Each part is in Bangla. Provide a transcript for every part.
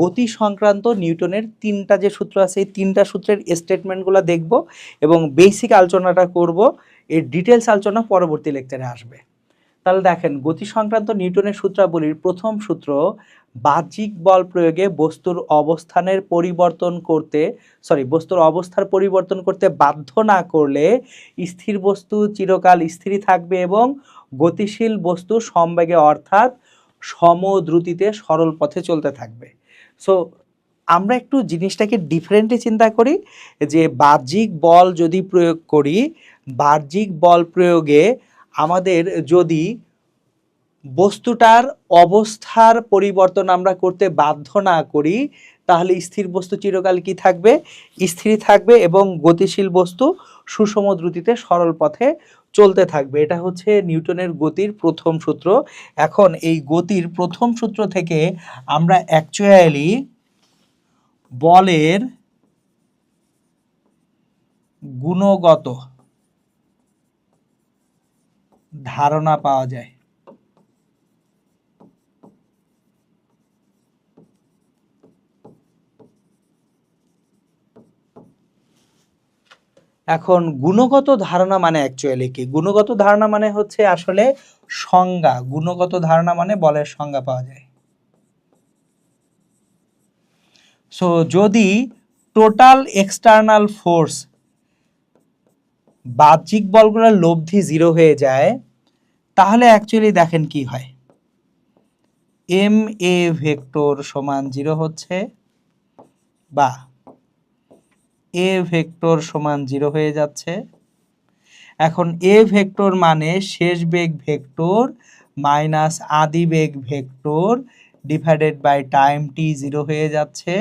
গতি সংক্রান্ত নিউটনের তিনটা যে সূত্র আছে, এই তিনটা সূত্রের স্টেটমেন্টগুলো দেখব এবং বেসিক আলোচনাটা করব। এর ডিটেলস আলোচনা পরবর্তী লেকচারে আসবে। তাহলে দেখেন, গতি সংক্রান্ত নিউটনের সূত্রাবলীর প্রথম সূত্র, বাহ্যিক বল প্রয়োগে বস্তুর অবস্থানের পরিবর্তন করতে সরি বস্তুর অবস্থার পরিবর্তন করতে বাধ্য না করলে স্থির বস্তু চিরকাল স্থির থাকবে এবং গতিশীল বস্তু সমবেগে অর্থাৎ সমদ্রুতিতে সরল পথে চলতে থাকবে। সো আমরা একটু জিনিসটাকে ডিফারেন্টলি চিন্তা করি, যে বাহ্যিক বল যদি প্রয়োগ করি, বাহ্যিক বল প্রয়োগে আমাদের যদি বস্তুটার অবস্থার পরিবর্তন আমরা করতে বাধ্য না করি, তাহলে স্থির বস্তু চিরকাল কি থাকবে? স্থির থাকবে এবং গতিশীল বস্তু সুষম দ্রুতিতে সরল পথে চলতে থাকবে। এটা হচ্ছে নিউটনের গতির প্রথম সূত্র। এখন এই গতির প্রথম সূত্র থেকে আমরা অ্যাকচুয়ালি বলের গুণগত ধারণা পাওয়া যায়। এখন গুণগত ধারণা মানে অ্যাকচুয়ালি কি? গুণগত ধারণা মানে হচ্ছে আসলে সংজ্ঞা। গুণগত ধারণা মানে বলের সংজ্ঞা পাওয়া যায়। সো যদি টোটাল এক্সটার্নাল ফোর্স বাহ্যিক বলগুলোর লব্ধি জিরো হয়ে যায়, তাহলে অ্যাকচুয়ালি দেখেন কি হয়? এম এ ভেক্টর সমান জিরো হচ্ছে বা এ ভেক্টর সমান জিরো হয়ে যাচ্ছে। এখন এ ভেক্টর মানে শেষ বেগ ভেক্টর মাইনাস আদি বেগ vector divided by time T zero হয়ে যাচ্ছে।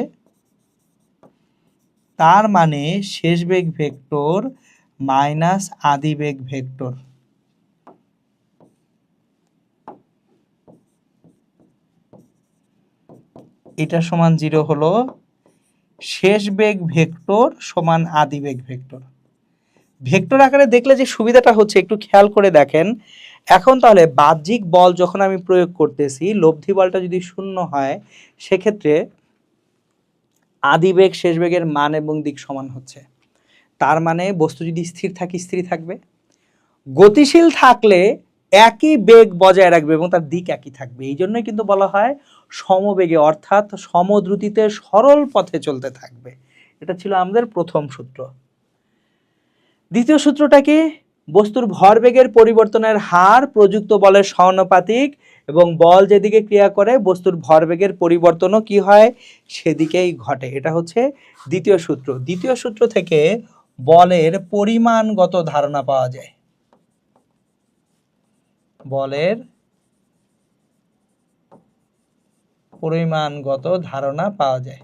তার মানে শেষ বেগ ভেক্টর মাইনাস আদি বেগ ভেক্টর। এটা সমান জিরো হলো শেষ বেগ ভেক্টর সমান আদি বেগ ভেক্টর। ভেক্টর আকারে দেখলে যে সুবিধাটা হচ্ছে, একটু খেয়াল করে দেখেন। এখন তাহলে বাহ্যিক বল যখন আমি প্রয়োগ করতেছি, লব্ধি বলটা যদি শূন্য হয়, সেক্ষেত্রে আদি বেগ শেষ বেগের মান এবং দিক সমান হচ্ছে। তার মানে বস্তু যদি স্থির থাকে, স্থির থাকবে। গতিশীল থাকলে একই বেগ বজায় রাখবে এবং তার দিক একই থাকবে। এই জন্যই কিন্তু বলা হয় সমবেগে, অর্থাৎ সমদ্রুতিতে সরল পথে চলতে থাকবে। এটা ছিল আমাদের প্রথম সূত্র। দ্বিতীয় সূত্রটা কি? বস্তুর ভরবেগের পরিবর্তনের হার প্রযুক্ত বলের সমানুপাতিক এবং বল যেদিকে ক্রিয়া করে, বস্তুর ভরবেগের পরিবর্তনও কি হয়? সেদিকেই ঘটে। এটা হচ্ছে দ্বিতীয় সূত্র। দ্বিতীয় সূত্র থেকে বলের পরিমাণগত ধারণা পাওয়া যায়। বলের পরিমাণগত ধারণা পাওয়া যায়।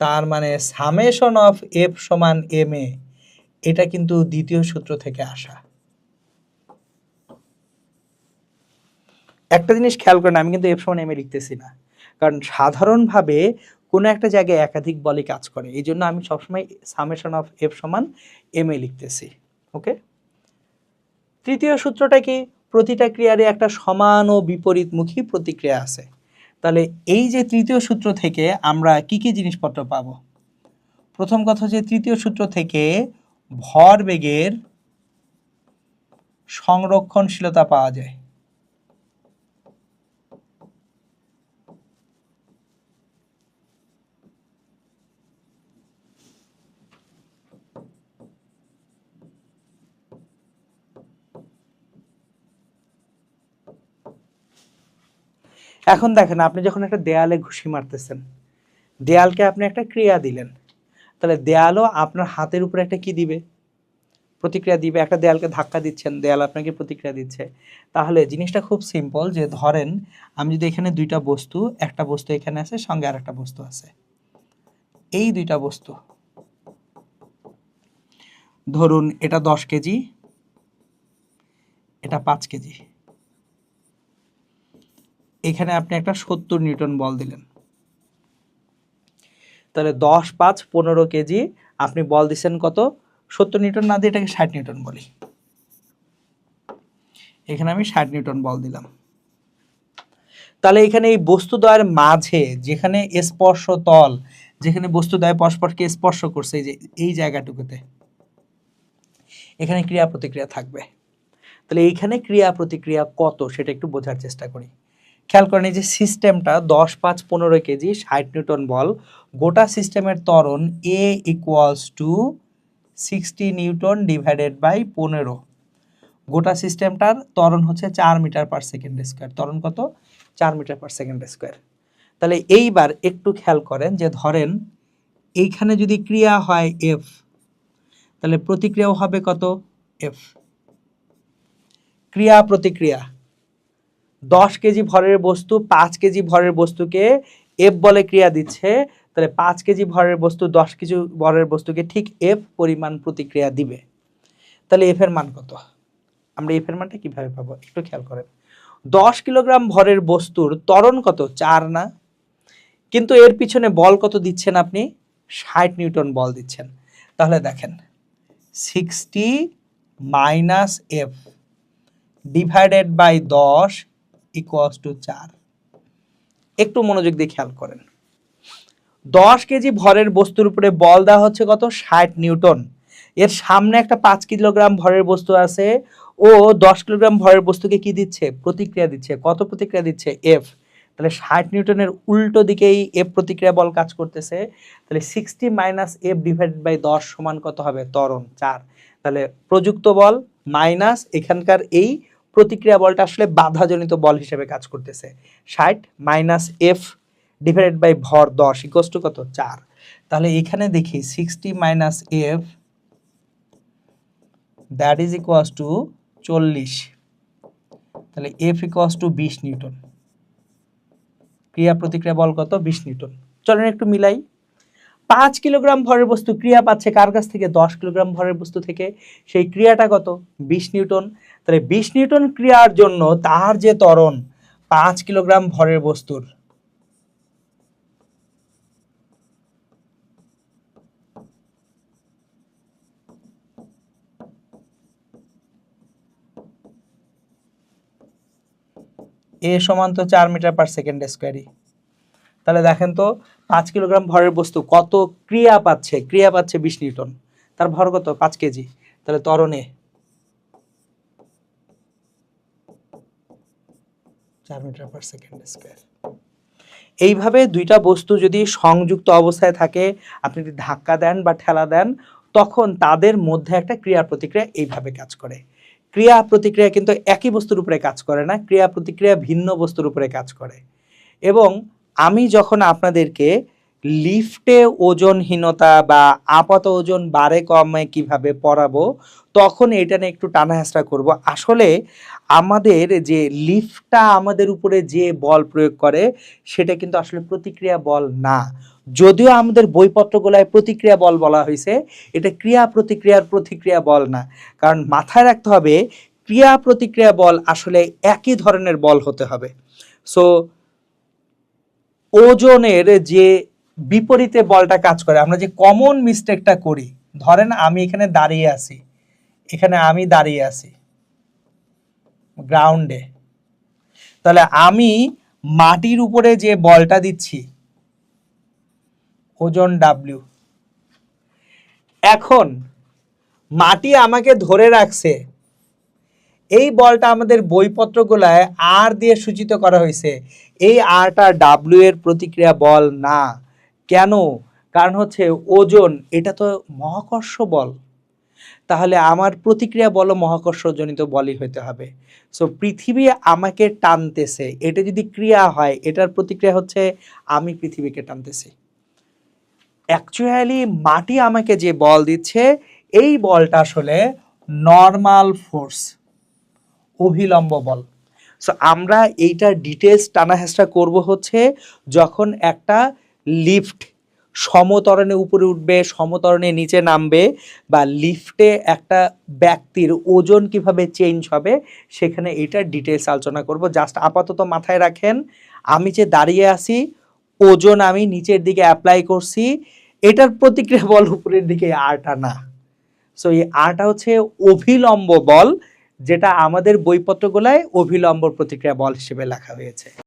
তার মানে সামেশন অফ এফ সমান এম এ, এটা কিন্তু দ্বিতীয় সূত্র থেকে আসা। একটা জিনিস খেয়াল করেন, আমি কিন্তু এফ সমান এম এ লিখতেছি না। কারণ সাধারণভাবে কোনো একটা জায়গায় একাধিক বলই কাজ করে। এই জন্য আমি সবসময় সামেশন অফ এফ সমান এম এ লিখতেছি, ওকে? তৃতীয় সূত্রটা কি? প্রতিটা ক্রিয়ারই একটা সমান ও বিপরীতমুখী প্রতিক্রিয়া আছে। তাহলে এই যে তৃতীয় সূত্র থেকে আমরা কি কি জিনিসপত্র পাব? প্রথম কথা যে তৃতীয় সূত্র থেকে ভর বেগের সংরক্ষণশীলতা পাওয়া যায়। এখন দেখেন, আপনি যখন একটা দেয়ালে ঘুষি মারতেছেন, দেয়ালকে আপনি একটা ক্রিয়া দিলেন, তাহলে দেয়ালও আপনার হাতের উপরে একটা কি দিবে? প্রতিক্রিয়া দিবে, একটা দেয়ালকে ধাক্কা দিচ্ছেন, দেয়াল আপনাকে প্রতিক্রিয়া দিচ্ছে। তাহলে জিনিসটা খুব সিম্পল যে ধরেন, আমি যদি এখানে দুইটা বস্তু, একটা বস্তু এখানে আছে, সঙ্গে আর একটা বস্তু আছে। এই দুইটা বস্তু, ধরুন এটা দশ কেজি, এটা পাঁচ কেজি। এখানে আপনি একটা সত্তর নিউটন বল দিলেন। তাহলে দশ পাঁচ পনেরো কেজি আপনি বল দিচ্ছেন কত? সত্তর নিউটন না দিয়ে এটাকে ষাট নিউটন বলি। এখানে আমি ষাট নিউটন বল দিলাম। তাহলে এখানে এই বস্তুদ্বয়ের মাঝে যেখানে স্পর্শ তল, যেখানে বস্তুদ্বয় পরস্পরকে স্পর্শ করছে এই যে, এই জায়গাটুকুতে, এখানে ক্রিয়া প্রতিক্রিয়া থাকবে। তাহলে এইখানে ক্রিয়া প্রতিক্রিয়া কত সেটা একটু বোঝার চেষ্টা করি। খেয়াল করেন এই যে সিস্টেমটা দশ পাঁচ পনেরো কেজি ষাট নিউটন বল, গোটা সিস্টেমের ত্বরণ A equals to sixty newton divided by পনেরো। গোটা সিস্টেমটার ত্বরণ হচ্ছে চার মিটার পার সেকেন্ড স্কোয়ার ত্বরণ কত? চার মিটার পার সেকেন্ড স্কোয়ার তাহলে এইবার একটু খেয়াল করেন যে ধরেন এইখানে যদি ক্রিয়া হয় এফ তাহলে প্রতিক্রিয়াও হবে কত? এফ ক্রিয়া প্রতিক্রিয়া দশ কেজি ভরের বস্তু, পাঁচ কেজি ভরের বস্তুকে এফ বলে ক্রিয়া দিচ্ছে। তাহলে পাঁচ কেজি ভরের বস্তু, দশ কেজি ভরের বস্তুকে ঠিক এফ পরিমাণ প্রতিক্রিয়া দিবে। তাহলে এফ এর মান কত? আমরা এফ এর মানটা কীভাবে পাবো? একটু খেয়াল করেন। দশ কিলোগ্রাম ভরের বস্তুর ত্বরণ কত? চার না। কিন্তু এর পিছনে বল কত দিচ্ছেন আপনি? ষাট নিউটন বল দিচ্ছেন। তাহলে দেখেন, sixty minus F divided by দশ ইকুয়ালস টু চার। একটু মনোযোগ দিয়ে খেয়াল করেন। দশ কেজি ভরের বস্তুর উপরে বল দেওয়া হচ্ছে কত? ষাট নিউটন। এর সামনে একটা পাঁচ কিলোগ্রাম ভরের বস্তু আছে ও দশ কিলোগ্রাম ভরের বস্তুকে কি দিচ্ছে? প্রতিক্রিয়া দিচ্ছে। কত প্রতিক্রিয়া দিচ্ছে? এফ তাহলে ষাট নিউটনের উল্টো দিকেই এফ প্রতিক্রিয়া বল কাজ করতেছে। তাহলে sixty minus F divided by দশ সমান কত হবে? ত্বরণ চার। তাহলে প্রযুক্ত বল মাইনাস এখানকার এই প্রতিক্রিয়া বলটা আসলে বাধাজনিত বল হিসেবে কাজ করতেছে। ষাট মাইনাস এফ ডিভাইডেড বাই ভর দশ ইকোস টু কত? চার। তাহলে এখানে দেখি sixty minus F that is equals to চল্লিশ। তাহলে এফ ইকুয়াস টু বিশ নিউটন। ক্রিয়া প্রতিক্রিয়া বল কত? বিশ নিউটন। চলেন একটু মিলাই। পাঁচ কিলোগ্রাম ভরের বস্তু ক্রিয়া পাচ্ছে কার কাছ থেকে? দশ কিলোগ্রাম ভরের বস্তু থেকে। সেই ক্রিয়াটা কত? বিশ নিউটন। তাহলে বিশ নিউটন ক্রিয়ার জন্য তার যে ত্বরণ, পাঁচ কিলোগ্রাম ভরের বস্তুর। এ সমান তো চার মিটার পার সেকেন্ড স্কোয়ারই তাহলে দেখেন তো, পাঁচ কিলোগ্রাম ভরের বস্তু কত ক্রিয়া পাচ্ছে? ক্রিয়া পাচ্ছে বিশ নিউটন। তার ভর কত? পাঁচ কেজি। তাহলে ত্বরণে চার মিটার পার সেকেন্ড স্কোয়ার এইভাবে দুইটা বস্তু যদি সংযুক্ত অবস্থায় থাকে, আপনি যদি ধাক্কা দেন বা ঠেলা দেন, তখন তাদের মধ্যে একটা ক্রিয়া প্রতিক্রিয়া এইভাবে কাজ করে। ক্রিয়া প্রতিক্রিয়া কিন্তু একই বস্তুর উপরে কাজ করে না ক্রিয়া প্রতিক্রিয়া ভিন্ন বস্তুর উপরে কাজ করে। এবং আমি যখন আপনাদেরকে লিফটে ওজনহীনতা বা আপাত ওজন বাড়ে কমে কীভাবে পড়াবো, তখন এটা নিয়ে একটু টানা হেঁচড়া করব। আসলে আমাদের যে লিফটটা আমাদের উপরে যে বল প্রয়োগ করে, সেটা কিন্তু আসলে প্রতিক্রিয়া বল না। যদিও আমাদের বইপত্রগুলায় প্রতিক্রিয়া বল বলা হয়েছে, এটা ক্রিয়া প্রতিক্রিয়ার প্রতিক্রিয়া বল না। কারণ মাথায় রাখতে হবে, ক্রিয়া প্রতিক্রিয়া বল আসলে একই ধরনের বল হতে হবে। সো ওজনের যে বিপরীতে বলটা কাজ করে। আমরা যে কমন মিস্টেকটা করি, ধরেন আমি এখানে দাঁড়িয়ে আছি, এখানে আমি দাঁড়িয়ে আছি গ্রাউন্ডে তাহলে আমি মাটির উপরে যে বলটা দিচ্ছি, ওজন ডাব্লিউ এখন মাটি আমাকে ধরে রাখছে, এই বলটা আমাদের বইপত্রগুলায় আর দিয়ে সূচিত করা হয়েছে, এই আরটা ডাব্লিউ এর প্রতিক্রিয়া বল না। কেন? কারণ হচ্ছে ওজন, এটা তো মহাকর্ষ বল। তাহলে আমার প্রতিক্রিয়া বল মহাকর্ষজনিত বলই হতে হবে। সো পৃথিবী আমাকে টানতেছে, এটা যদি ক্রিয়া হয়, এটার প্রতিক্রিয়া হচ্ছে আমি পৃথিবীকে টানতেছি। অ্যাকচুয়ালি মাটি আমাকে যে বল দিচ্ছে, এই বলটা আসলে নর্মাল ফোর্স অভিলম্ব বল। সো আমরা এইটার ডিটেলস টানা হেঁচড়া করব হচ্ছে যখন একটা লিফট সমতরণে উপরে উঠবে, সমতরণে নিচে নামবে বা লিফটে একটা ব্যক্তির ওজন কীভাবে চেঞ্জ হবে সেখানে এটার ডিটেলস আলোচনা করব। জাস্ট আপাতত মাথায় রাখেন, আমি যে দাঁড়িয়ে আছি, ওজন আমি নিচের দিকে অ্যাপ্লাই করছি, এটার প্রতিক্রিয়া বল উপরের দিকে আরটা না। সো এই আরটা হচ্ছে অভিলম্ব বল, যেটা আমাদের বইপত্রগুলায় অভিলম্ব প্রতিক্রিয়া বল হিসেবে লেখা হয়েছে।